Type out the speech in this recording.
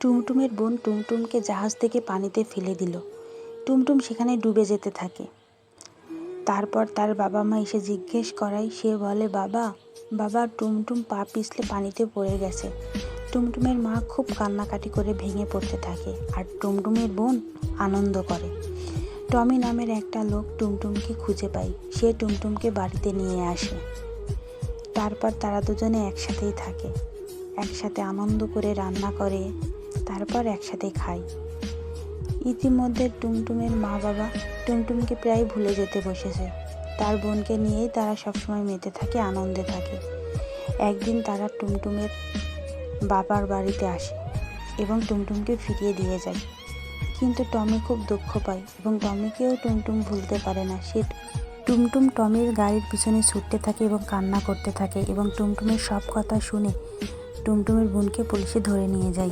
টুমটুমের বোন টুমটুমকে জাহাজ থেকে পানিতে ফেলে দিল। টুমটুম সেখানে ডুবে যেতে থাকে। তারপর তার বাবা মা এসে জিজ্ঞেস করায়, সে বলে, বাবা বাবা, টুমটুম পা পিছলে পানিতে পড়ে গেছে। টুমটুমের মা খুব কান্নাকাটি করে ভেঙে পড়তে থাকে আর টুমটুমের বোন আনন্দ করে। টমি নামের একটা লোক টুমটুমকে খুঁজে পায়। সে টুমটুমকে বাড়িতে নিয়ে আসে। তারপর তারা দুজনে একসাথেই থাকে। একসাথে আনন্দ করে রান্না করে তারপর একসাথে খায় ইতিমধ্যে টুমটুমের মা বাবা টুমটুমকে প্রায় ভুলে যেতে বসেছে। তার বোনকে নিয়েই তারা সবসময় মেতে থাকে, আনন্দে থাকে। একদিন তারা টুমটুমের বাবার বাড়িতে আসে এবং টুমটুমকে ফিরিয়ে দিয়ে যায়। কিন্তু টমি খুব দুঃখ পায় এবং টমিকেও টুমটুম ভুলতে পারে না। সে টুমটুম টমির গাড়ির পিছনে ছুটতে থাকে এবং কান্না করতে থাকে এবং টুমটুমের সব কথা শুনে টুমটুমের বোনকে পুলিশে ধরে নিয়ে যায়।